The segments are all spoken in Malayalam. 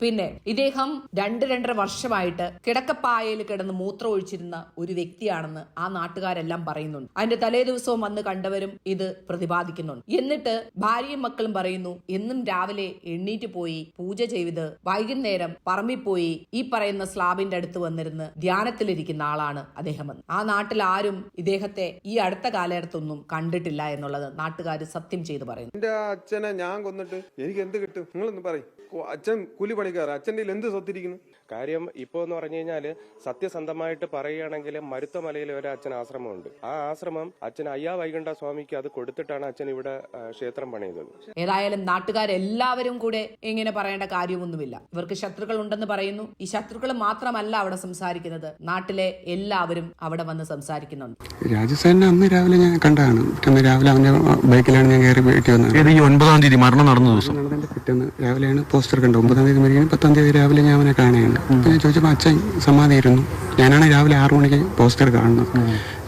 പിന്നെ ഇദ്ദേഹം രണ്ട് രണ്ടര വർഷമായിട്ട് കിടക്കപ്പായയിൽ കിടന്ന് മൂത്രം ഒഴിച്ചിരുന്ന ഒരു വ്യക്തിയാണെന്ന് ആ നാട്ടുകാരെല്ലാം പറയുന്നുണ്ട്. അതിന്റെ തലേ ദിവസവും വന്ന് കണ്ടവരും ഇത് പ്രതിപാദിക്കുന്നുണ്ട്. എന്നിട്ട് ഭാര്യയും മക്കളും പറയുന്നു എന്നും രാവിലെ എണ്ണീറ്റ് പോയി പൂജ ചെയ്ത് വൈകുന്നേരം പറമ്പിൽ പോയി ഈ പറയുന്ന സ്ലാബിന്റെ അടുത്ത് വന്നിരുന്ന് ധ്യാനത്തിലിരിക്കുന്ന ആളാണ് അദ്ദേഹം എന്ന്. ആ നാട്ടിൽ ആരും ഇദ്ദേഹത്തെ ഈ അടുത്ത കാലഘട്ടത്തൊന്നും കണ്ടിട്ടില്ല എന്നുള്ളത് നാട്ടുകാർ സത്യം ചെയ്തു പറയുന്നു. എന്റെ അച്ഛനെ ഞാൻ കൊന്നിട്ട് എനിക്ക് എന്ത് കിട്ടും? നിങ്ങളൊന്ന് പറയും. അച്ഛൻ കൂലി പണിക്കാറ് അച്ഛന്റെ എന്ത് സ്വത്തിരിക്കുന്നു? കാര്യം ഇപ്പോ എന്ന് പറഞ്ഞു കഴിഞ്ഞാൽ സത്യസന്ധമായിട്ട് പറയുകയാണെങ്കിൽ മരുത്തമലയിൽ ഒരു അച്ഛൻ ആശ്രമമുണ്ട്. ആ ആശ്രമം അച്ഛൻ അയ്യാ വൈകുണ്ഠ സ്വാമിക്ക് അത് കൊടുത്തിട്ടാണ് അച്ഛൻ ഇവിടെ ക്ഷേത്രം പണിയുന്നത്. ഏതായാലും നാട്ടുകാരെല്ലാവരും കൂടെ ഇങ്ങനെ പറയേണ്ട കാര്യമൊന്നുമില്ല. ഇവർക്ക് ശത്രുക്കൾ ഉണ്ടെന്ന് പറയുന്നു. ഈ ശത്രുക്കൾ മാത്രമല്ല അവിടെ സംസാരിക്കുന്നത്. നാട്ടിലെ എല്ലാവരും അവിടെ വന്ന് സംസാരിക്കുന്നുണ്ട്. രാജസേനെ അന്ന് രാവിലെ ഞാൻ കണ്ടതാണ്. പിറ്റേന്ന് രാവിലെ അവന്റെ ബൈക്കിലാണ് ഞാൻ കയറി വീട്ടിൽ വന്നത്. ഒൻപതാം തീയതി മരണം നടന്ന ദിവസം? നടന്നതിന്റെ പിറ്റേന്ന് രാവിലെയാണ് പോസ്റ്റർ കണ്ടത്. ഒമ്പതാം തീയതി മരിക്കുന്നു പത്താം തീയതി രാവിലെ ഞാൻ അവനെ കാണുകയാണ് അപ്പം ഞാൻ ചോദിച്ചപ്പോൾ അച്ഛൻ സമാധിയായിരുന്നു. ഞാനാണ് രാവിലെ ആറു മണിക്ക് പോസ്റ്റർ കാണുന്നത്.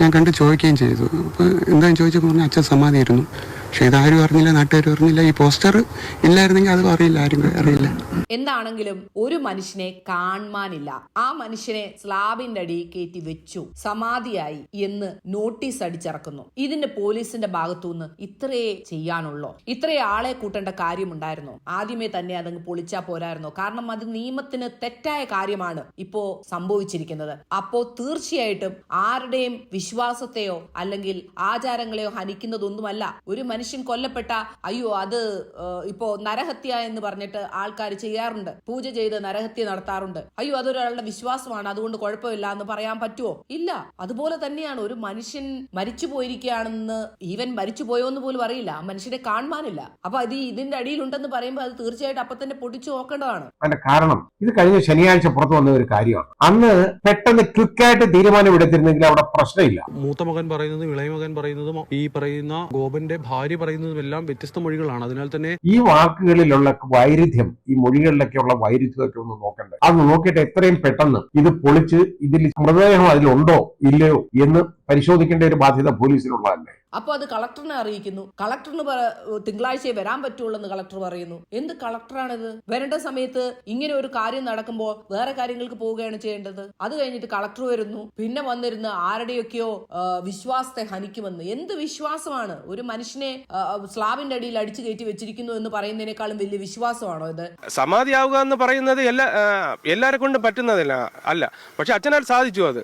ഞാൻ കണ്ട് ചോദിക്കുകയും ചെയ്തു. അപ്പോൾ എന്താണെന്ന് ചോദിച്ചപ്പോൾ പറഞ്ഞു അച്ഛൻ സമാധിയായിരുന്നു. പക്ഷേ ഇതാരും അറിഞ്ഞില്ല നാട്ടുകാരും അറിഞ്ഞില്ല. ഈ പോസ്റ്റർ ഇല്ലായിരുന്നെങ്കിൽ അത് അറിയില്ല ആരും അറിയില്ല. എന്താണെങ്കിലും ഒരു മനുഷ്യനെ കാണാനില്ല ആ മനുഷ്യനെ സ്ലാബിന്റെ അടി കയറ്റി വെച്ചു. സമാധിയായി എന്ന് നോട്ടീസ് അടിച്ചിറക്കുന്നു. ഇതിന്റെ പോലീസിന്റെ ഭാഗത്തുനിന്ന് ഇത്രയേ ചെയ്യാനുള്ളോ. ഇത്രയേ ആളെ കൂട്ടേണ്ട കാര്യമുണ്ടായിരുന്നോ. ആദ്യമേ തന്നെ അതങ്ങ് പൊളിച്ചാ പോരായിരുന്നോ. കാരണം അത് നിയമത്തിന് തെറ്റായ കാര്യമാണ് ഇപ്പോ സംഭവിച്ചിരിക്കുന്നത്. അപ്പോ തീർച്ചയായിട്ടും ആരുടെയും വിശ്വാസത്തെയോ അല്ലെങ്കിൽ ആചാരങ്ങളെയോ ഹനിക്കുന്നതൊന്നുമല്ല. ഒരു മനുഷ്യൻ കൊല്ലപ്പെട്ട അയ്യോ അത് ഇപ്പോ നരഹത്യ എന്ന് പറഞ്ഞിട്ട് ആൾക്കാർ ചെയ്യാറുണ്ട്. പൂജ ചെയ്ത് നരഹത്യ നടത്താറുണ്ട്. അയ്യോ അതൊരാളുടെ വിശ്വാസമാണ്. അതുകൊണ്ട് കുഴപ്പമില്ല എന്ന് പറയാൻ പറ്റുമോ ഇല്ല. അതുപോലെ തന്നെയാണ് ഒരു മനുഷ്യൻ മരിച്ചു പോയിരിക്കുകയാണെന്ന് ഈവൻ മരിച്ചു പോയോ എന്ന് പോലും അറിയില്ല. ആ മനുഷ്യനെ കാണുവാനില്ല. അപ്പൊ അത് ഇതിന്റെ അടിയിലുണ്ടെന്ന് പറയുമ്പോൾ അത് തീർച്ചയായിട്ടും അപ്പൊ തന്നെ പൊടിച്ചു നോക്കേണ്ടതാണ്. അതിന്റെ കാരണം ഇത് കഴിഞ്ഞ ശനിയാഴ്ച പുറത്തു വന്ന ഒരു കാര്യമാണ്. അന്ന് പെട്ടെന്ന് ക്വിക്കായിട്ട് തീരുമാനം എടുത്തിരുന്നെങ്കിൽ അവിടെ പ്രശ്നമില്ല. മൂത്ത മകൻ പറയുന്നതും ഇളയ മകൻ പറയുന്നതും ഈ പറയുന്ന ഗോപന്റെ ഭാര്യ പറയുന്നതും എല്ലാം വ്യത്യസ്ത മൊഴികളാണ്. അതിനാൽ തന്നെ ഈ വാക്കുകളിലുള്ള വൈരുദ്ധ്യം ഈ മൊഴികളിലൊക്കെയുള്ള വൈരുദ്ധ്യമൊക്കെ ഒന്ന് നോക്കണ്ടേ? അത് നോക്കിയിട്ട് എത്രയും പെട്ടെന്ന് ഇത് പൊളിച്ച് ഇതിൽ മൃതദേഹം അതിലുണ്ടോ? ഇല്ലയോ? എന്ന് പരിശോധിക്കേണ്ട ഒരു ബാധ്യത പോലീസിനുള്ളതല്ലേ? അപ്പൊ അത് കളക്ടറിനെ അറിയിക്കുന്നു. കളക്ടറിന് തിങ്കളാഴ്ചയെ വരാൻ പറ്റുള്ളൂ എന്ന് കളക്ടർ പറയുന്നു. എന്ത് കളക്ടറാണിത്? വരേണ്ട സമയത്ത് ഇങ്ങനെ ഒരു കാര്യം നടക്കുമ്പോൾ വേറെ കാര്യങ്ങൾക്ക് പോവുകയാണ് ചെയ്യേണ്ടത്. അത് കഴിഞ്ഞിട്ട് കളക്ടർ വരുന്നു. പിന്നെ വന്നിരുന്ന് ആരുടെയൊക്കെയോ വിശ്വാസത്തെ ഹനിക്കുമെന്ന്. എന്ത് വിശ്വാസമാണ്? ഒരു മനുഷ്യനെ സ്ലാബിന്റെ അടിയിൽ അടിച്ചു കയറ്റി വെച്ചിരിക്കുന്നു എന്ന് പറയുന്നതിനേക്കാളും വലിയ വിശ്വാസമാണോ ഇത്? സമാധിയാവുക എന്ന് പറയുന്നത് എല്ലാ എല്ലാരെ കൊണ്ടും പറ്റുന്നതല്ല അല്ല. പക്ഷെ അച്ഛനാൽ സാധിച്ചു അത്.